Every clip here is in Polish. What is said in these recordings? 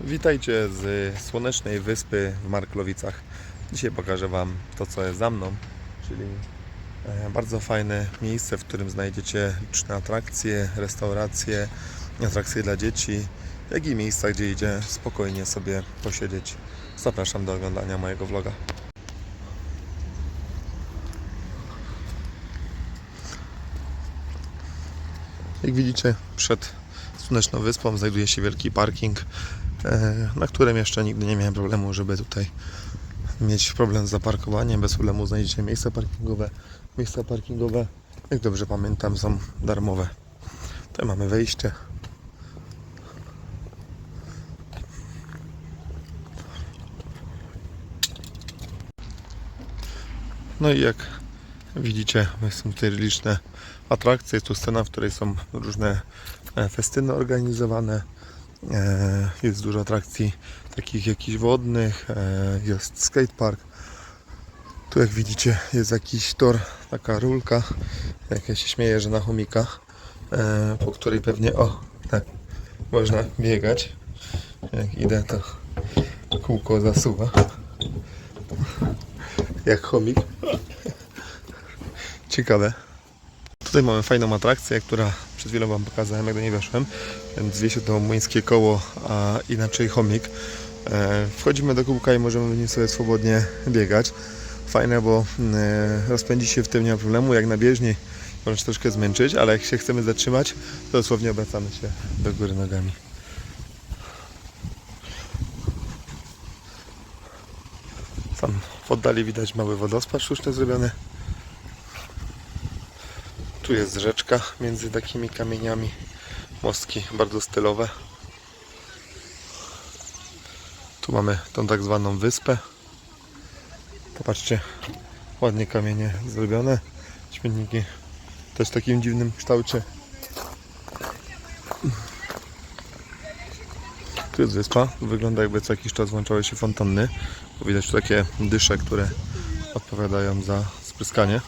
Witajcie z słonecznej wyspy w Marklowicach. Dzisiaj pokażę Wam to, co jest za mną, czyli e, bardzo fajne miejsce, w którym znajdziecie liczne atrakcje, restauracje, atrakcje dla dzieci, jak i miejsca, gdzie idzie spokojnie sobie posiedzieć. Zapraszam do oglądania mojego vloga. Jak widzicie, przed Słoneczną Wyspą znajduje się wielki parking, na którym jeszcze nigdy nie miałem problemu, żeby tutaj mieć problem z zaparkowaniem. Bez problemu znajdziecie miejsca parkingowe. Miejsca parkingowe, jak dobrze pamiętam, są darmowe. Tutaj mamy wejście. No i jak widzicie, są tutaj liczne atrakcje. Jest tu scena, w której są różne e, festyny organizowane. E, Jest dużo atrakcji takich jakichś wodnych. e, Jest skatepark. Tu jak widzicie jest jakiś tor, taka rulka. Jak ja się śmieję, że na chomika, e, po której pewnie o, tak, można biegać. Jak idę to kółko zasuwa. Jak chomik. Ciekawe. Tutaj mamy fajną atrakcję, która przed chwilą Wam pokazałem, jak do niej weszłem. Zwie się to młyńskie koło, a inaczej chomik. E, Wchodzimy do kółka i możemy w nim sobie swobodnie biegać. Fajne, bo e, rozpędzi się w tym nie ma problemu. Jak na bieżni może się troszkę zmęczyć, ale jak się chcemy zatrzymać, to dosłownie obracamy się do góry nogami. Tam w oddali widać mały wodospad sztuczny zrobiony. Tu jest rzeczka między takimi kamieniami. Mostki bardzo stylowe. Tu mamy tą tak zwaną wyspę. Popatrzcie, ładnie kamienie zrobione. Śmietniki też w takim dziwnym kształcie. Tu jest wyspa. Wygląda jakby co jakiś czas włączały się fontanny. Bo widać tu takie dysze, które odpowiadają za spryskanie.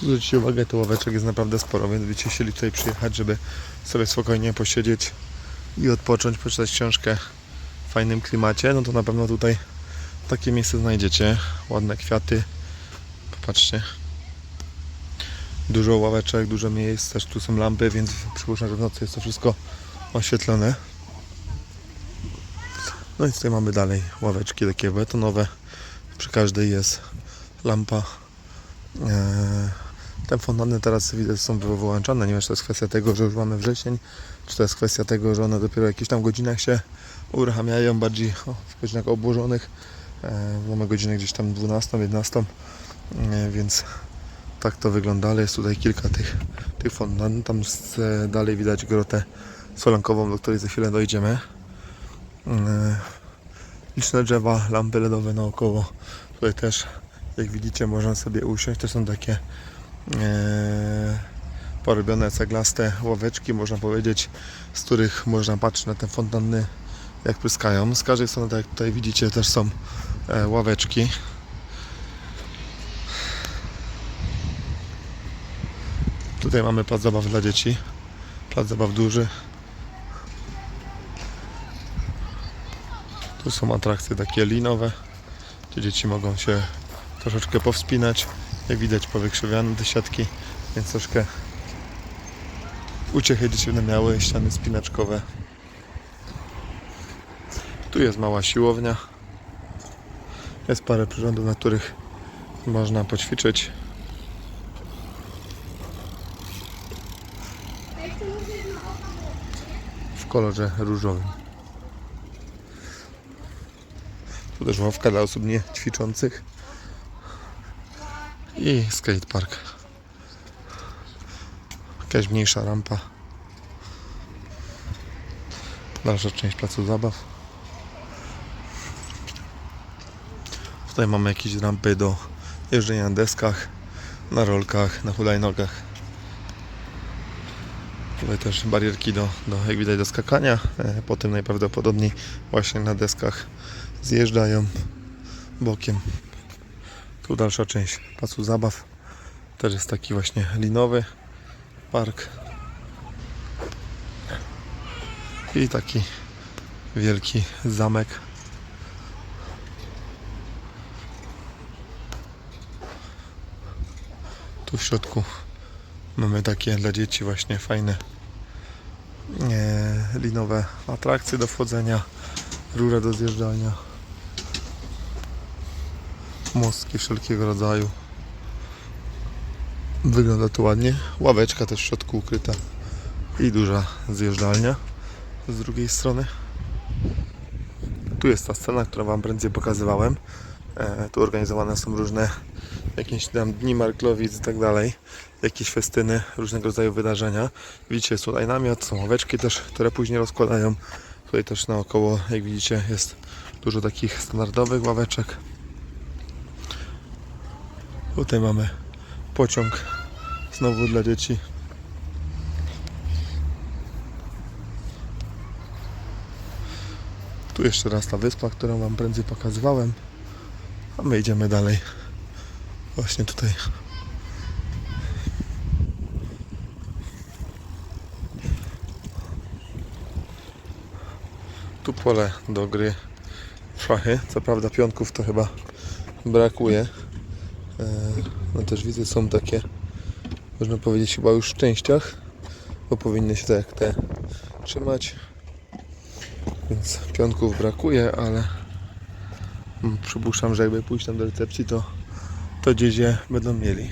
Tu zwróćcie uwagę, tu ławeczek jest naprawdę sporo, więc będziecie chcieli tutaj przyjechać, żeby sobie spokojnie posiedzieć i odpocząć, poczytać książkę w fajnym klimacie, no to na pewno tutaj takie miejsce znajdziecie. Ładne kwiaty. Popatrzcie. Dużo ławeczek, dużo miejsc, też tu są lampy, więc przypuszczam, że w nocy jest to wszystko oświetlone. No i tutaj mamy dalej ławeczki takie betonowe. Przy każdej jest lampa. Eee, te fontanny teraz widzę są wyłączone. Nie wiem, czy to jest kwestia tego, że już mamy wrzesień, czy to jest kwestia tego, że one dopiero w jakichś tam godzinach się uruchamiają, bardziej o, w godzinach obłożonych. E, mamy godzinę gdzieś tam 12, 11, e, więc tak to wygląda, ale jest tutaj kilka tych, tych fontan. Tam z, e, dalej widać grotę solankową, do której za chwilę dojdziemy. E, liczne drzewa, lampy LEDowe naokoło. Tutaj też, jak widzicie, można sobie usiąść. To są takie porobione ceglaste ławeczki, można powiedzieć, z których można patrzeć na te fontanny, jak pryskają. Z każdej strony, tak jak tutaj widzicie, też są e, ławeczki. Tutaj mamy plac zabaw dla dzieci. Plac zabaw duży. Tu są atrakcje takie linowe, gdzie dzieci mogą się troszeczkę powspinać. Widać powykrzywiane te siatki, więc troszkę uciechy dzieci będą miały, ściany spinaczkowe. Tu jest mała siłownia. Jest parę przyrządów, na których można poćwiczyć. W kolorze różowym. Tu też ławka dla osób nie ćwiczących. I skatepark. Jakaś mniejsza rampa. Dalsza część placu zabaw. Tutaj mamy jakieś rampy do jeżdżenia na deskach, na rolkach, na hulajnogach. Tutaj też barierki do, do, jak widać, do skakania. E, Potem najprawdopodobniej właśnie na deskach zjeżdżają bokiem. Tu dalsza część pasu zabaw. Też jest taki właśnie linowy park. I taki wielki zamek. Tu w środku mamy takie dla dzieci właśnie fajne linowe atrakcje do wchodzenia, rurę do zjeżdżania, mostki wszelkiego rodzaju. Wygląda to ładnie. Ławeczka też w środku ukryta i duża zjeżdżalnia z drugiej strony. Tu jest ta scena, którą Wam prędzej pokazywałem. E, tu organizowane są różne jakieś tam dni Marklowic i tak dalej. Jakieś festyny, różnego rodzaju wydarzenia. Widzicie, jest tutaj namiot, są ławeczki też, które później rozkładają. Tutaj też naokoło, jak widzicie, jest dużo takich standardowych ławeczek. Tutaj mamy pociąg znowu dla dzieci. Tu jeszcze raz ta wyspa, którą Wam prędzej pokazywałem. A my idziemy dalej. Właśnie tutaj. Tu pole do gry szachy. Co prawda pionków to chyba brakuje. E, No też widzę są takie, można powiedzieć chyba już w częściach, bo powinny się tak te trzymać. Więc pionków brakuje, ale mm, przypuszczam, że jakby pójść tam do recepcji, to, to gdzieś je będą mieli.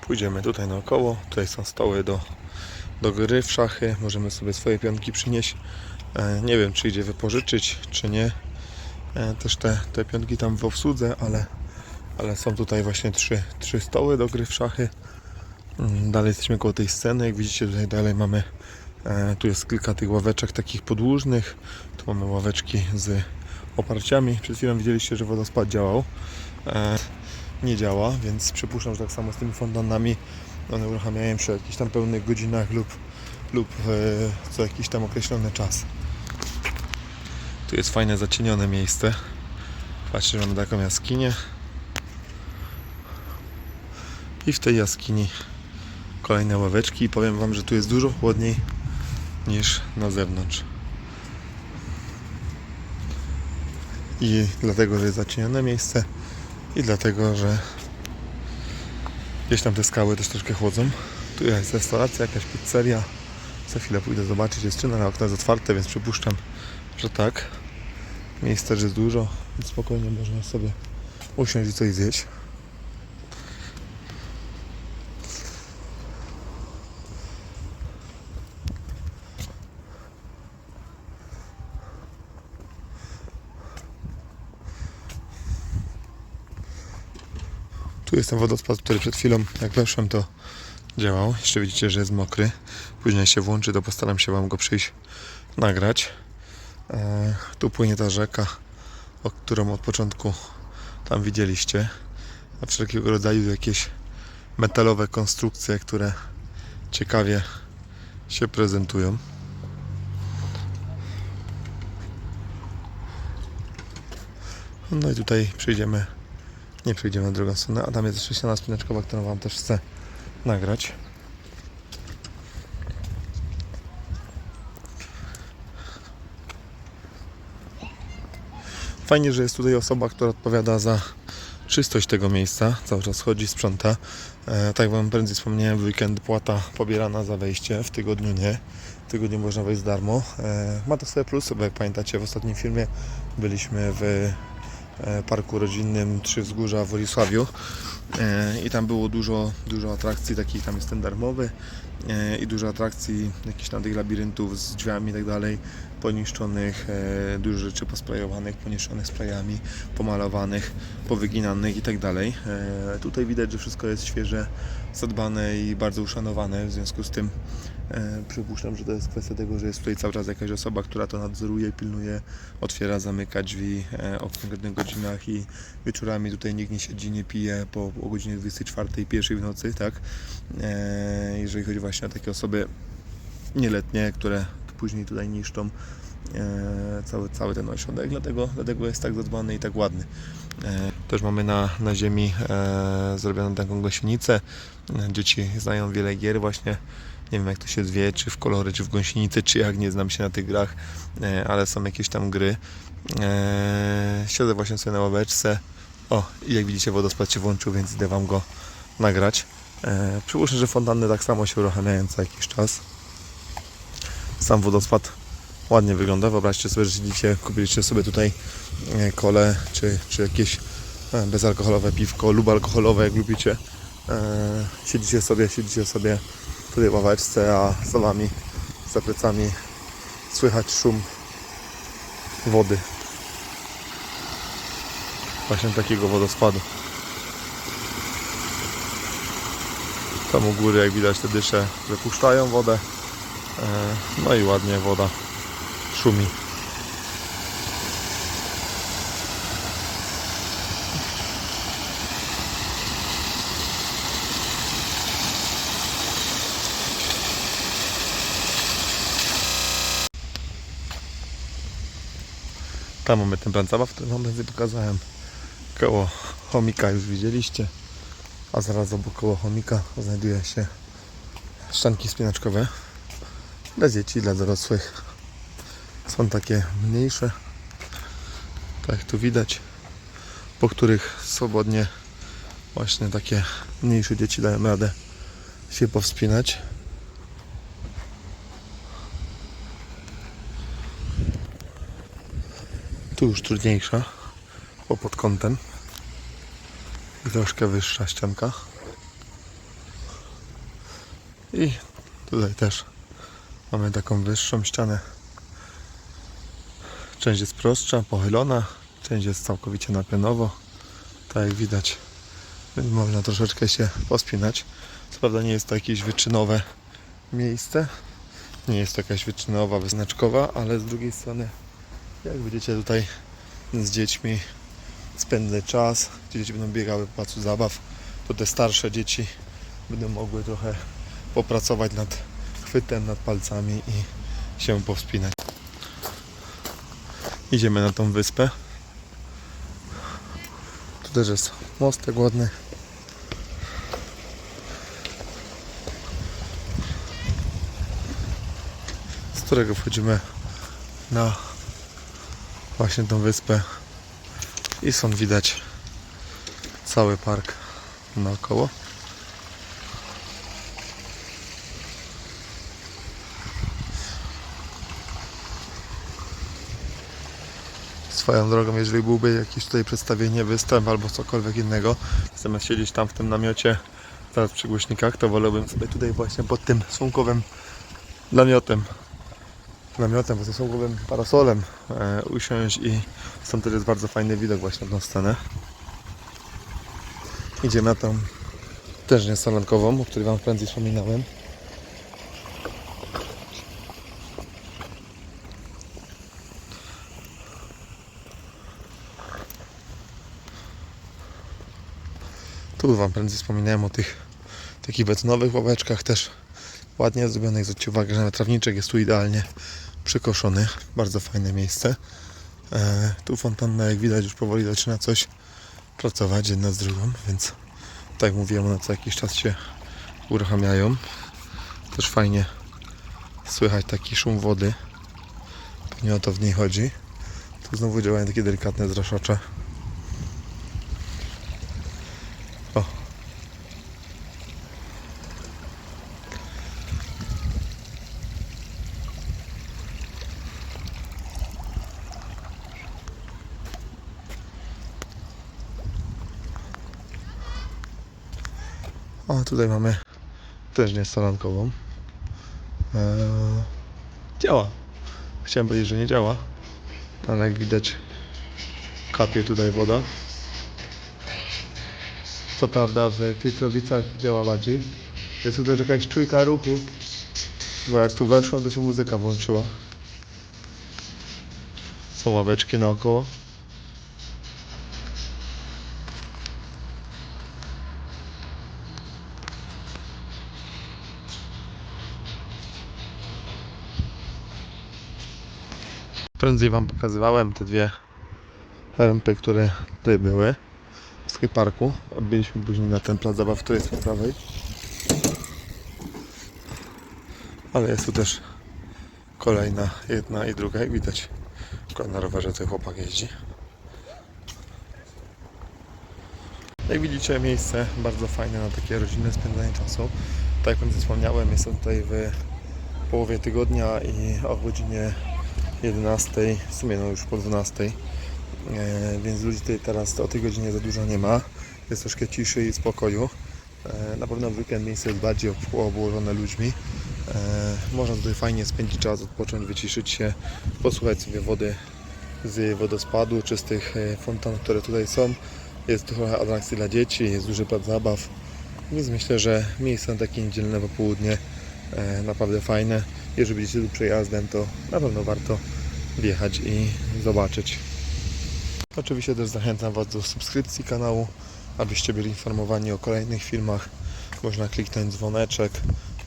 Pójdziemy tutaj naokoło. Tutaj są stoły do, do gry w szachy. Możemy sobie swoje pionki przynieść. E, Nie wiem, czy idzie wypożyczyć, czy nie. E, Też te, te pionki tam w obsłudze, ale, ale są tutaj właśnie trzy, trzy stoły do gry w szachy. Mm, Dalej jesteśmy koło tej sceny. Jak widzicie, tutaj dalej mamy. E, tu jest kilka tych ławeczek takich podłużnych. Tu mamy ławeczki z oparciami. Przed chwilą widzieliście, że wodospad działał. Nie działa, więc przypuszczam, że tak samo z tymi fontannami one uruchamiają się w jakichś tam pełnych godzinach lub, lub co jakiś tam określony czas. Tu jest fajne zacienione miejsce. Patrzcie, mamy taką jaskinię. I w tej jaskini kolejne ławeczki i powiem Wam, że tu jest dużo chłodniej niż na zewnątrz. I dlatego, że jest zacienione miejsce i dlatego, że gdzieś tam te skały też troszkę chłodzą. Tu jest restauracja, jakaś pizzeria. Za chwilę pójdę zobaczyć, jest czynna, ale okno jest otwarte, więc przypuszczam, że tak. Miejsc też jest dużo, więc spokojnie można sobie usiąść i coś zjeść. Tu jest ten wodospad, który przed chwilą, jak weszłem, to działał. Jeszcze widzicie, że jest mokry. Później się włączy, to postaram się Wam go przyjść nagrać. E, tu płynie ta rzeka, o którą od początku tam widzieliście. A wszelkiego rodzaju jakieś metalowe konstrukcje, które ciekawie się prezentują. No i tutaj przejdziemy, nie przejdziemy na drugą stronę, a tam jest jeszcze ściana spineczkowa, którą Wam też chcę nagrać. Fajnie, że jest tutaj osoba, która odpowiada za czystość tego miejsca. Cały czas chodzi, sprząta. E, tak jak Wam prędzej wspomniałem, w weekend płata pobierana za wejście, w tygodniu nie. W tygodniu można wejść za darmo. E, ma to swoje plusy, bo jak pamiętacie, w ostatnim filmie byliśmy w e, parku rodzinnym Trzy Wzgórza w Wolisławiu i tam było dużo, dużo atrakcji, takich tam jest ten darmowy i dużo atrakcji, jakichś tam tych labiryntów z drzwiami i tak dalej. Poniszczonych, e, dużo rzeczy posprajowanych, poniszczonych sprayami, pomalowanych, powyginanych i tak. E, tutaj widać, że wszystko jest świeże, zadbane i bardzo uszanowane, w związku z tym e, przypuszczam, że to jest kwestia tego, że jest tutaj cały czas jakaś osoba, która to nadzoruje, pilnuje, otwiera, zamyka drzwi o konkretnych godzinach i wieczorami tutaj nikt nie siedzi, nie pije po, o godzinie 24, 1 w nocy, tak? Jeżeli chodzi właśnie o takie osoby nieletnie, które później tutaj niszczą e, cały, cały ten ośrodek, dlatego, dlatego jest tak zadbany i tak ładny. E, też mamy na, na ziemi e, zrobioną taką gąsienicę. E, Dzieci znają wiele gier właśnie. Nie wiem jak to się zwie, czy w kolory, czy w gąsienicy, czy jak, nie znam się na tych grach, e, ale są jakieś tam gry. E, siedzę właśnie sobie na ławeczce. O, i jak widzicie wodospad się włączył, więc idę Wam go nagrać. E, przypuszczam, że fontanny tak samo się uruchamiają co jakiś czas. Sam wodospad ładnie wygląda. Wyobraźcie sobie, że siedzicie, kupiliście sobie tutaj e, kole, czy, czy jakieś e, bezalkoholowe piwko lub alkoholowe, jak lubicie. E, Siedzicie sobie, siedzicie sobie tutaj w ławeczce, a za wami, za plecami słychać szum wody. Właśnie takiego wodospadu. Tam u góry, jak widać, te dysze wypuszczają wodę. E, No i ładnie woda szumi. Tam mamy ten plan zabaw, który wam będzie pokazałem. Koło chomika już widzieliście. A zaraz obok koło chomika znajduje się szczanki spinaczkowe dla dzieci, dla dorosłych. Są takie mniejsze, tak jak tu widać, po których swobodnie właśnie takie mniejsze dzieci dają radę się powspinać. Tu już trudniejsza, bo pod kątem troszkę wyższa ścianka. I tutaj też mamy taką wyższą ścianę. Część jest prostsza, pochylona, część jest całkowicie na pionowo. Tak jak widać, można troszeczkę się pospinać. Co prawda nie jest to jakieś wyczynowe miejsce, nie jest to jakaś wyczynowa, wyznaczkowa, ale z drugiej strony, jak będziecie tutaj z dziećmi spędzać czas, dzieci będą biegały po placu zabaw, to te starsze dzieci będą mogły trochę popracować nad chwytem, nad palcami i się powspinać. Idziemy na tą wyspę. Tu też jest mostek ładny. Z którego wchodzimy na właśnie tą wyspę i stąd widać cały park naokoło. Swoją drogą, jeżeli byłby jakieś tutaj przedstawienie, występ albo cokolwiek innego, zamiast siedzieć tam w tym namiocie, teraz przy głośnikach, to wolałbym sobie tutaj właśnie pod tym słomkowym namiotem, namiotem, pod tym słomkowym parasolem e, usiąść i stąd też jest bardzo fajny widok właśnie na tą scenę. Idziemy na tą też nie salonkową, o której Wam prędzej wspominałem. Tu Wam prędzej wspominałem o tych takich betonowych ławeczkach też ładnie zrobionych. Zwróćcie uwagę, że trawniczek jest tu idealnie przykoszony. Bardzo fajne miejsce. E, tu fontanna, jak widać, już powoli zaczyna coś pracować jedna z drugą, więc tak jak mówiłem, one co jakiś czas się uruchamiają. Też fajnie słychać taki szum wody. Pewnie o to w niej chodzi. Tu znowu działają takie delikatne zraszacze. Tutaj mamy też nie salonkową. Eee, działa. Chciałem powiedzieć, że nie działa, ale jak widać kapie tutaj woda. Co prawda w Pietrowicach działa bardziej. Jest tu też jakaś czujka ruchu. Bo jak tu weszło, to się muzyka włączyła. Są ławeczki naokoło. Prędzej wam pokazywałem te dwie rampy, które tutaj były w skateparku. A byliśmy później na ten plac zabaw, który jest po prawej. Ale jest tu też kolejna, jedna i druga, jak widać. Akurat na rowerze tutaj chłopak jeździ. Jak widzicie, miejsce bardzo fajne na takie rodzinne spędzanie czasu. Tak jak wspomniałem, jestem tutaj w połowie tygodnia i o godzinie 11, w sumie no już po 12, e, więc ludzi tutaj teraz o tej godzinie za dużo nie ma. Jest troszkę ciszy i spokoju. E, na pewno w weekend miejsce jest bardziej ob- obłożone ludźmi. E, można tutaj fajnie spędzić czas, odpocząć, wyciszyć się, posłuchać sobie wody z wodospadu, czy z tych e, fontan, które tutaj są. Jest trochę atrakcji dla dzieci, jest duży plac zabaw, więc myślę, że miejsce na takie niedzielne popołudnie naprawdę fajne. Jeżeli będziecie tu przejazdem, to na pewno warto wjechać i zobaczyć. Oczywiście też zachęcam Was do subskrypcji kanału, abyście byli informowani o kolejnych filmach. Można kliknąć dzwoneczek,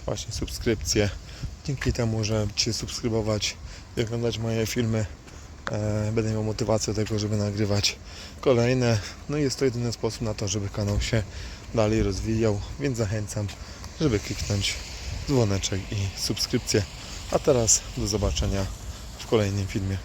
właśnie subskrypcję. Dzięki temu, że będziecie subskrybować i oglądać moje filmy, e, będę miał motywację do tego, żeby nagrywać kolejne. No i jest to jedyny sposób na to, żeby kanał się dalej rozwijał, więc zachęcam, żeby kliknąć dzwoneczek i subskrypcję. A teraz do zobaczenia w kolejnym filmie.